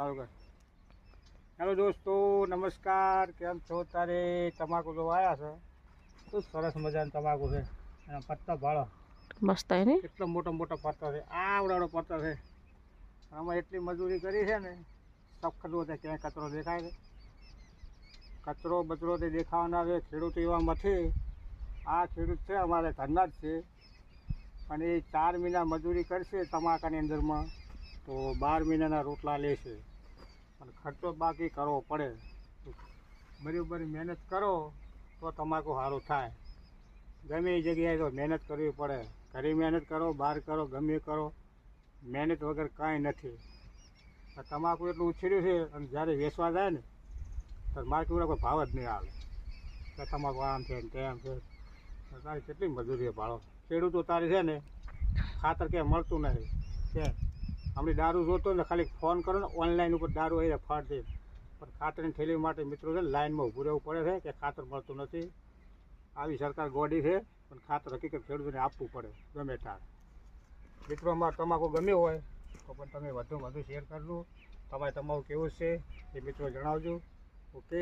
ચાલુ કર હેલો દોસ્તો નમસ્કાર. કેમ છો તારે તમાકુ જો આવ્યા છે? શું સરસ મજાનું તમાકુ છે? એના પત્તા ભાળો. મસ્ત હે ને? કેટલો મોટો મોટો પત્તો છે. આવડાવડો પત્તો છે. આમાં એટલી મજૂરી કરી છે ને સખત છે ક્યાંય કચરો દેખાય છે કચરો બચરો તે દેખાવાના છે ખેડૂત એવા નથી. આ ખેડૂત છે અમારે ધંધા જ છે. પણ એ ચાર મહિના મજૂરી કરશે તમાકાની અંદરમાં. તો બાર મહિનાના રોટલા લેશે અને ખર્ચો બાકી કરવો પડે. બરાબર મહેનત કરો તો તમાકુ સારું થાય. ગમે એ જગ્યાએ તો મહેનત કરવી પડે. ઘરે મહેનત કરો, બહાર કરો, ગમે કરો, મહેનત વગર કાંઈ નથી. તમાકુ એટલું ઉછેર્યું છે અને જ્યારે વેચવા જાય ને તો માર્કેટમાં કોઈ ભાવ જ નહીં આવે. કે તમાકુ આમ છે ને તેમ છે. તારી કેટલી મજૂરી ભાડો. ખેડૂતો તારી છે ને ખાતર ક્યાંય મળતું નથી. કે હમણાં દારૂ જોતો ને ખાલી ફોન કરો ને ઓનલાઈન ઉપર દારૂ આવી ફાટ. દે પણ ખાતરની થેલી માટે મિત્રો છે લાઇનમાં ઊભું રહેવું પડે છે કે ખાતર મળતું નથી. આવી સરકાર ગોડી છે, પણ ખાતર હકીકત ખેડૂતોને આપવું પડે, ગમે ત્યારે. મિત્રો, અમારે તમાકુ ગમે હોય, તો પણ તમે વધુ વધુ શેર કરજો તમારે તમારું કેવું છે, એ મિત્રો જણાવજો. ઓકે